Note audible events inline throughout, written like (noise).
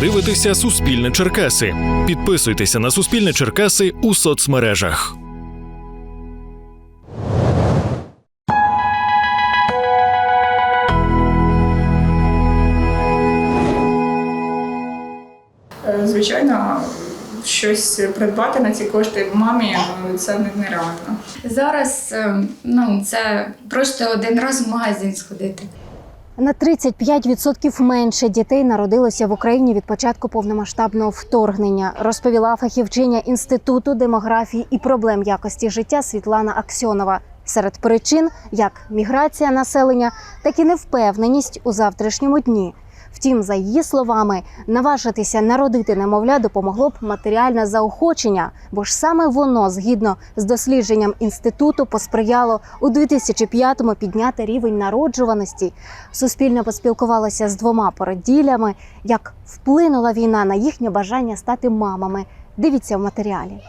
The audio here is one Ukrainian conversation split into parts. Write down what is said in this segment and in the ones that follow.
дивитеся Суспільне Черкаси. Підписуйтеся на Суспільне Черкаси у соцмережах. Е, Звичайно, щось придбати на ці кошти мамі е, це нереально. Зараз е, ну, це просто один раз в магазин сходити. На 35% менше дітей народилося в Україні від початку повномасштабного вторгнення, розповіла фахівчиня Інституту демографії і проблем якості життя Світлана Аксьонова. Серед причин як міграція населення, так і невпевненість у завтрашньому дні. Втім, за її словами, наважитися народити немовля допомогло б матеріальне заохочення, бо ж саме воно, згідно з дослідженням інституту, посприяло у 2005-му підняти рівень народжуваності. Суспільне поспілкувалося з двома породіллями, як вплинула війна на їхнє бажання стати мамами. Дивіться в матеріалі.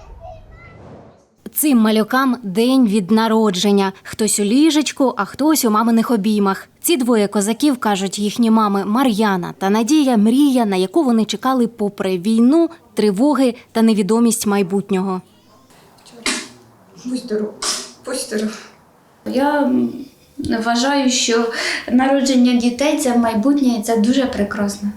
Цим малюкам день від народження. Хтось у ліжечку, а хтось у маминих обіймах. Ці двоє козаків кажуть їхні мами Мар'яна та Надія мрія, на яку вони чекали попри війну, тривоги та невідомість майбутнього. Будь здоров, будь здоров. Я вважаю, що народження дітей це майбутнє, і це дуже прекрасно.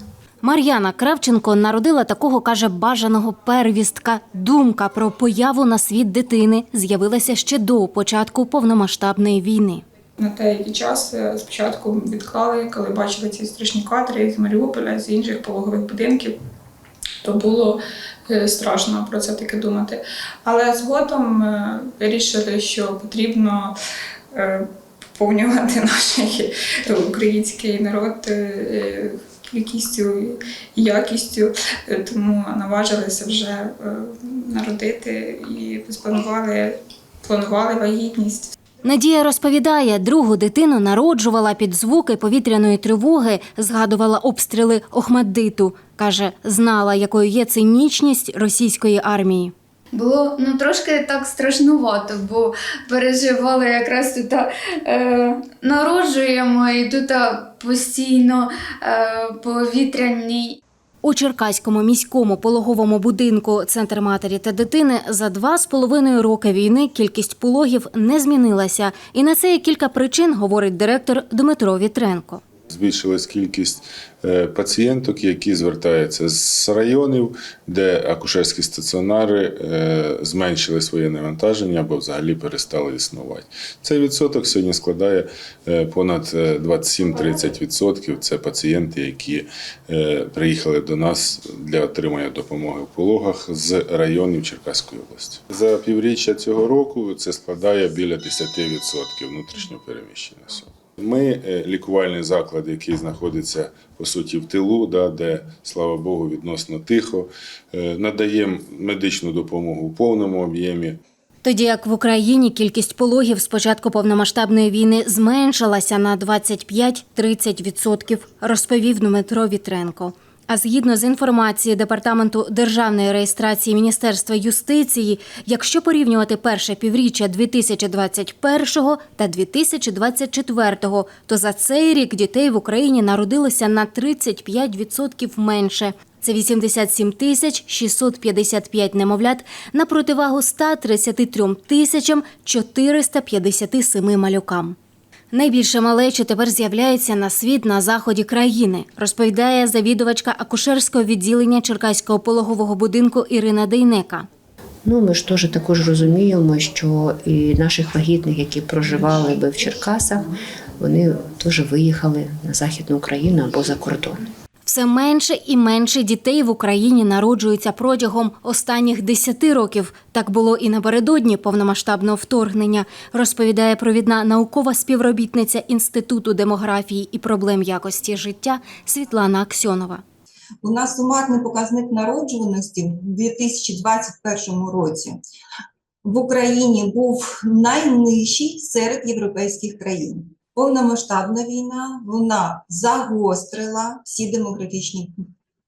Мар'яна Кравченко народила такого, каже, бажаного первістка. Думка про появу на світ дитини з'явилася ще до початку повномасштабної війни. На деякий час е, спочатку відклали, коли бачили ці страшні кадри з Маріуполя, з інших пологових будинків, то було е, страшно про це таке думати. Але згодом е, вирішили, що потрібно поповнювати (laughs) наш український народ кількістю і якістю, Е, тому наважилися вже е, народити і спланували планували вагітність. Надія розповідає, другу дитину народжувала під звуки повітряної тривоги, згадувала обстріли Охмаддиту. Каже, знала, якою є цинічність російської армії. Було ну трошки так страшнувато, бо переживали якраз тут е, народжуємо і тут постійно е, повітряні У Черкаському міському пологовому будинку Центр матері та дитини за два з половиною роки війни кількість пологів не змінилася. І на це є кілька причин, говорить директор Дмитро Вітренко. Збільшилась кількість е, пацієнток, які звертаються з районів, де акушерські стаціонари е, зменшили своє навантаження або взагалі перестали існувати. Цей відсоток сьогодні складає е, понад е, 27-30%. Це пацієнти, які приїхали до нас для отримання допомоги в пологах з районів Черкаської області. За півріччя цього року це складає біля 10% внутрішньопереміщених осіб. Ми е, лікувальний заклад, який знаходиться по суті в тилу, да, де, слава Богу, відносно тихо, е, надаємо медичну допомогу в повному об'ємі. Тоді як в Україні кількість пологів з початку повномасштабної війни зменшилася на 25-30%, розповів Дмитро Вітренко. А згідно з інформацією Департаменту державної реєстрації Міністерства юстиції, якщо порівнювати перше півріччя 2021 та 2024, то за цей рік дітей в Україні народилося на 35% менше. Це 87 тисяч 655 немовлят на противагу 133 тисячам 457 малюкам. Найбільше малечі тепер з'являється на світ на заході країни, розповідає завідувачка акушерського відділення Черкаського пологового будинку Ірина Дейнека. Ну, ми ж теж також розуміємо, що і наших вагітних, які проживали би в Черкасах, вони теж виїхали на Західну Україну або за кордон. Все менше і менше дітей в Україні народжується протягом останніх 10 років. Так було і напередодні повномасштабного вторгнення, розповідає провідна наукова співробітниця Інституту демографії і проблем якості життя Світлана Аксьонова. У нас сумарний показник народжуваності в 2021 році в Україні був найнижчий серед європейських країн. Повномасштабна війна вона загострила всі демографічні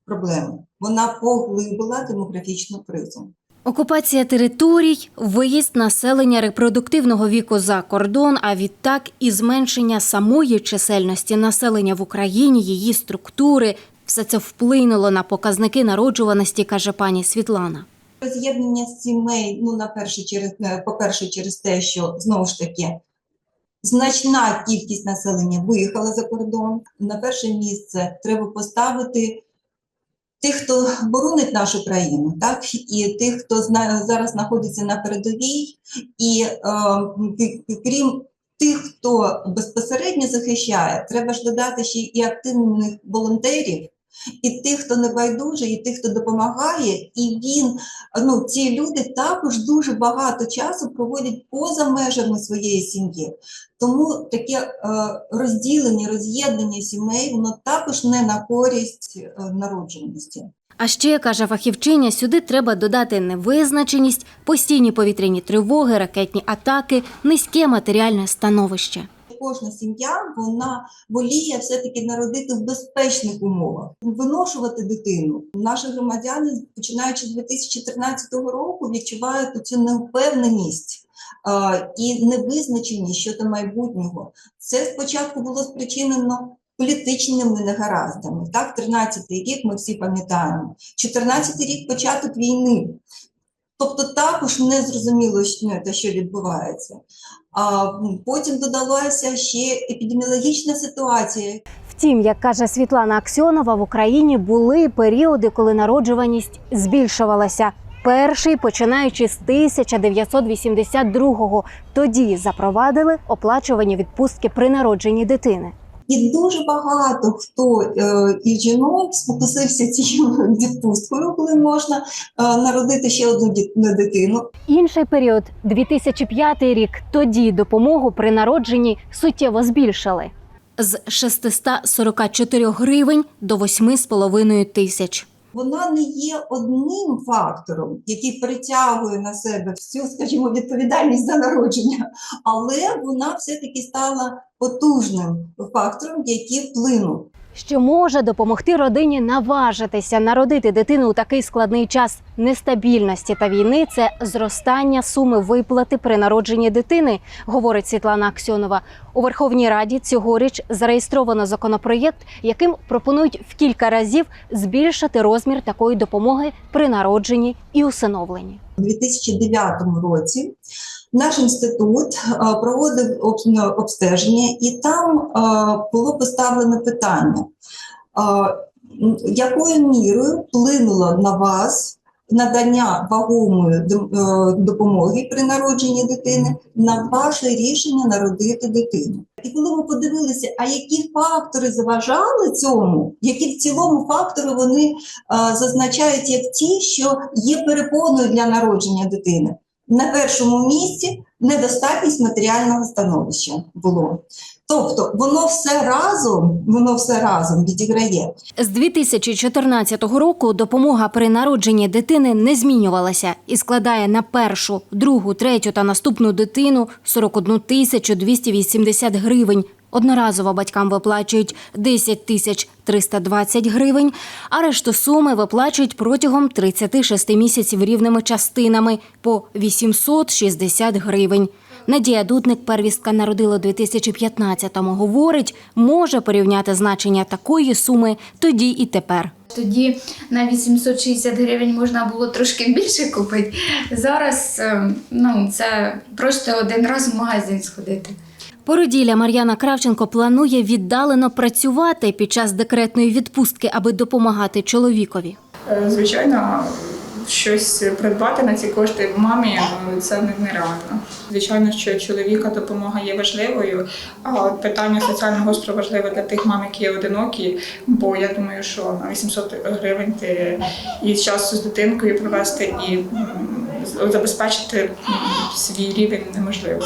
проблеми. Вона поглибила демографічну кризу. Окупація територій, виїзд населення репродуктивного віку за кордон, а відтак і зменшення самої чисельності населення в Україні, її структури Все це вплинуло на показники народжуваності, каже пані Світлана. Роз'єднання сімей, ну, на перше, через, е, по-перше, через те, що знову ж таки значна кількість населення виїхала за кордон. На перше місце треба поставити тих, хто боронить нашу країну, так і тих, хто зараз знаходиться на передовій, і е, крім тих, хто безпосередньо захищає, треба ж додати ще і активних волонтерів. І тих, хто не байдужий, і тих, хто допомагає, і він ну ці люди також дуже багато часу проводять поза межами своєї сім'ї. Тому таке е, розділення, роз'єднання сімей, воно також не на користь е, народжуваності. А ще каже фахівчиня, сюди треба додати невизначеність, постійні повітряні тривоги, ракетні атаки, низьке матеріальне становище. Кожна сім'я вона воліє все-таки народити в безпечних умовах, виношувати дитину. Наші громадяни, починаючи з 2014 року, відчувають цю невпевненість і невизначеність щодо майбутнього. Це спочатку було спричинено політичними негараздами. Так, 13-й рік ми всі пам'ятаємо. 14-й рік початок війни. Тобто також не зрозуміло, що, що відбувається. А потім додалася ще епідеміологічна ситуація, Втім, як каже Світлана Аксьонова, в Україні були періоди, коли народжуваність збільшувалася. Перший починаючи з 1982-го. Тоді запровадили оплачувані відпустки при народженні дитини. І дуже багато хто е, і жінок спокусився цією (laughs) відпусткою, коли можна е, народити ще одну дитину. Інший період 2005 рік. Тоді допомогу при народженні суттєво збільшили з 644 гривень до 8,5 тисяч. Вона не є одним фактором, який притягує на себе всю, скажімо, відповідальність за народження, але вона все-таки стала потужним фактором, який вплинув. Що може допомогти родині наважитися народити дитину у такий складний час нестабільності та війни. Це зростання суми виплати при народженні дитини, говорить Світлана Аксьонова. У Верховній Раді цьогоріч зареєстровано законопроєкт, яким пропонують в кілька разів збільшити розмір такої допомоги при народженні і усиновленні. У 2009 році наш інститут е, проводив обстеження, і там е, було поставлено питання, е, якою мірою вплинуло на вас надання вагомої е, допомоги при народженні дитини на ваше рішення народити дитину. І коли ми подивилися, а які фактори заважали цьому, які в цілому фактори вони е, зазначають як ті, що є перепоною для народження дитини. На першому місці недостатність матеріального становища було. Тобто воно все разом, воно все разом відіграє. З 2014 року допомога при народженні дитини не змінювалася і складає на першу, другу, третю та наступну дитину 41 тисячу 280 гривень. Одноразово батькам виплачують 10 тисяч 320 гривень, а решту суми виплачують протягом 36 місяців рівними частинами по 860 гривень. Надія Дудник, первістка народила у 2015-му, говорить, може порівняти значення такої суми тоді і тепер. Тоді на 860 гривень можна було трошки більше купити. Зараз е, ну, це просто один раз в магазин сходити. Породілля Мар'яна Кравченко планує віддалено працювати під час декретної відпустки, аби допомагати чоловікові. Е, Звичайно, щось придбати на ці кошти мамі е, це нереально. Звичайно, що чоловіка допомога є важливою, а питання соціального гостро важливе для тих мам, які є одинокі, бо я думаю, що на 800 гривень ти і часу з дитинкою провести, і забезпечити свій рівень неможливо.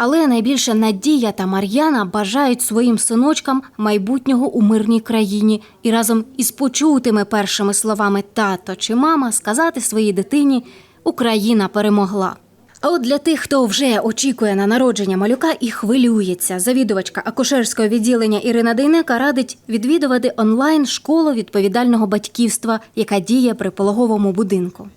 Але найбільше Надія та Мар'яна бажають своїм синочкам майбутнього у мирній країні і разом із почутими першими словами тато чи мама сказати своїй дитині Україна перемогла. А от для тих, хто вже очікує на народження малюка і хвилюється, завідувачка акушерського відділення Ірина Дейнека радить відвідувати онлайн школу відповідального батьківства, яка діє при пологовому будинку.